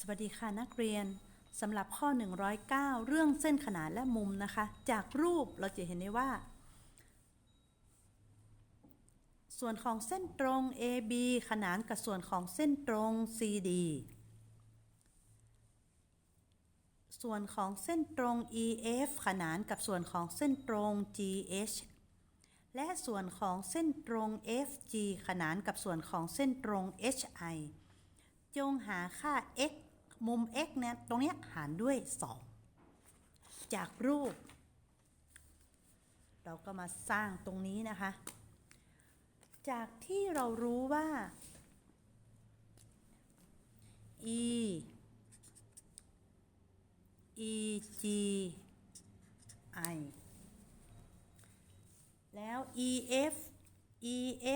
สวัสดีค่ะนักเรียนสำหรับข้อ 109 เรื่องเส้นขนานและมุมนะคะ จากรูปเราจะเห็นได้ว่า ส่วนของเส้นตรง AB ขนานกับส่วนของเส้นตรง CD ส่วนของเส้นตรง EF ขนานกับส่วนของเส้นตรง GH และส่วนของเส้นตรง FG ขนานกับส่วนของเส้นตรง HI จงหาค่า x มุม x เนี่ยตรงเนี้ยหารด้วย 2 จากรูป เราก็มาสร้างตรงนี้นะคะ จากที่เรารู้ว่า e e g i แล้ว ef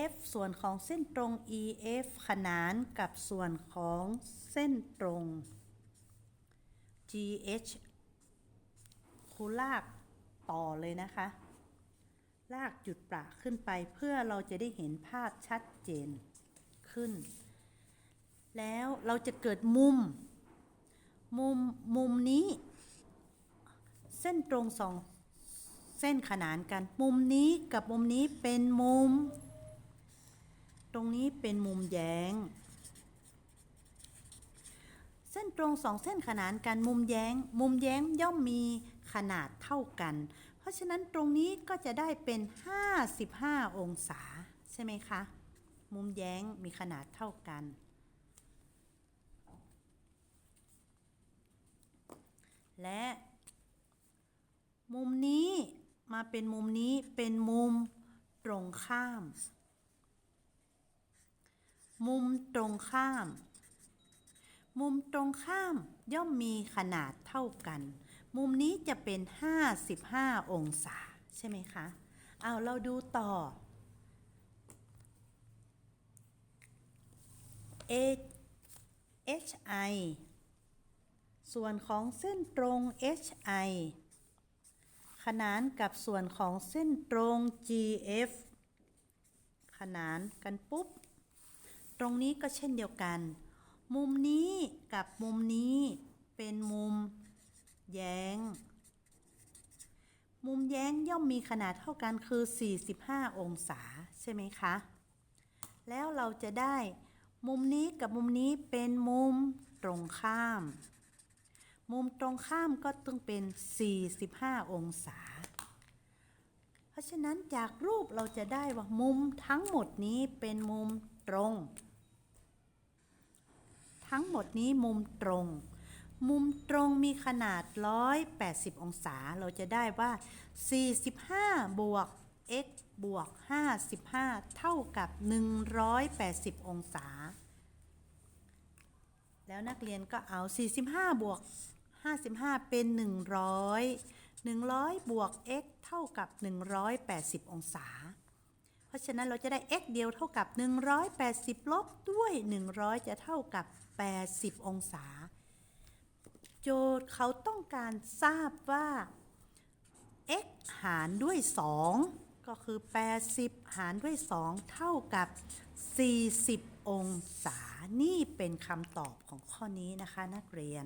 ef ส่วนของเส้นตรง ef ขนานกับส่วนของเส้นตรง gh คูลากต่อเลยนะคะ ลากจุดประขึ้นไปเพื่อเราจะได้เห็นภาพชัดเจนขึ้น แล้วเราจะเกิดมุม มุม มุมนี้ เส้นตรงสองเส้นขนานกัน มุมนี้กับมุมนี้เป็นมุม ตรงนี้เป็นมุมแย้ง เส้นตรงสองเส้นขนานกันมุมแย้ง มุมแย้งย่อมมีขนาดเท่ากัน เพราะฉะนั้นตรงนี้ก็จะได้เป็น 55 องศา ใช่ไหมคะ มุมแย้งมีขนาดเท่ากัน และมุมนี้มาเป็นมุมนี้เป็นมุมตรงข้าม มุมตรงข้าม มุมตรงข้ามย่อมมีขนาดเท่ากัน มุมนี้จะเป็น 55 องศา ใช่ไหมคะ เอาเราดูต่อ HI ส่วนของเส้นตรง HI ขนานกับส่วนของเส้นตรง GF ขนานกันปุ๊บ ตรงนี้ก็เช่นเดียวกัน มุมนี้กับมุมนี้เป็นมุมแย้ง มุมแย้งย่อมมีขนาดเท่ากันคือ 45 องศาใช่ไหมคะ แล้วเราจะได้มุมนี้กับมุมนี้เป็นมุมตรงข้าม มุมตรงข้ามก็ต้องเป็น 45 องศา เพราะฉะนั้นจากรูปเราจะได้ว่ามุมทั้งหมดนี้เป็นมุมตรง ทั้งหมดนี้มุมตรง มุมตรงมีขนาด 180 องศา เราจะได้ว่า 45 บวก x บวก 55 เท่ากับ 180 องศา แล้วนักเรียนก็เอา 45 บวก 55 เป็น 100 100 บวก x เท่ากับ 180 องศา เพราะฉะนั้นเราจะได้ x เดียวเท่ากับ 180 ลบด้วย 100 จะเท่ากับ 80 องศา โจทย์เขาต้องการทราบว่า x หารด้วย 2 ก็คือ 80 หารด้วย 2 เท่ากับ 40 องศา นี่เป็นคำตอบของข้อนี้นะคะนักเรียน